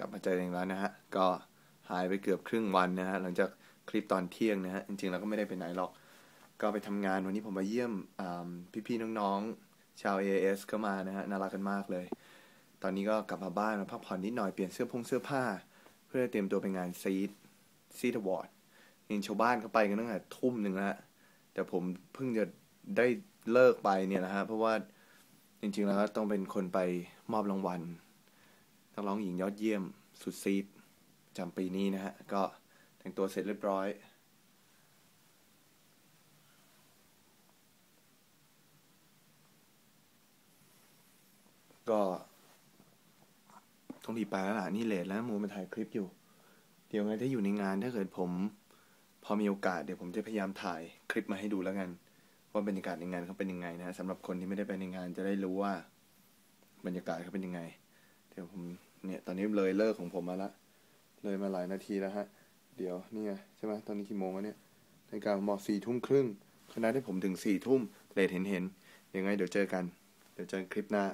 กลับมาเจอกันแล้วนะฮะ ก็หายไปเกือบครึ่งวันนะฮะ หลังจากคลิปตอนเที่ยงนะฮะ จริงๆแล้วก็ไม่ได้ไปไหนหรอก ก็ไปทำงานวันนี้ผมมาเยี่ยมพี่ๆน้องๆ ชาว AS ก็มานะฮะ น่ารักกันมากเลย ตอนนี้ก็กลับมาบ้านมาพักผ่อนนิดหน่อยเปลี่ยนเสื้อผงเสื้อผ้า เพื่อเตรียมตัวไปงานซีดซีดวอร์ดจริงชาวบ้านเขาไปกันตั้งแต่ทุ่มหนึ่งแล้วแต่ผมเพิ่งจะได้เลิกไปเนี่ยนะฮะเพราะว่าจริงๆแล้วต้องเป็นคนไปมอบรางวัล นักร้องหญิงยอดเยี่ยม สุดซีดจำปีนี้นะฮะ ก็แต่งตัวเสร็จเรียบร้อย ก็ต้องรีบไปแล้วล่ะ นี่เลทแล้วมูมาถ่ายคลิปอยู่ เดี๋ยวไงถ้าอยู่ในงานถ้าเกิดผม พอมีโอกาสเดี๋ยวผมจะพยายามถ่ายคลิปมาให้ดูแล้วกัน ว่าบรรยากาศในงานเขาเป็นยังไงนะสำหรับคนที่ไม่ได้ไปในงานจะได้รู้ว่า บรรยากาศเขาเป็นยังไง เดี๋ยวผม เนี่ยตอนนี้เลยเลิกของผมมาละ เลยมาหลายนาทีแล้วฮะ เดี๋ยวนี่ไงใช่ไหมตอนนี้กี่โมงแล้วเนี่ยในการบอกสี่ทุ่มครึ่งคณะที่ผมถึงสี่ทุ่มเลทเห็นเห็นยังไงเดี๋ยวเจอกัน เดี๋ยวเจอคลิปหน้า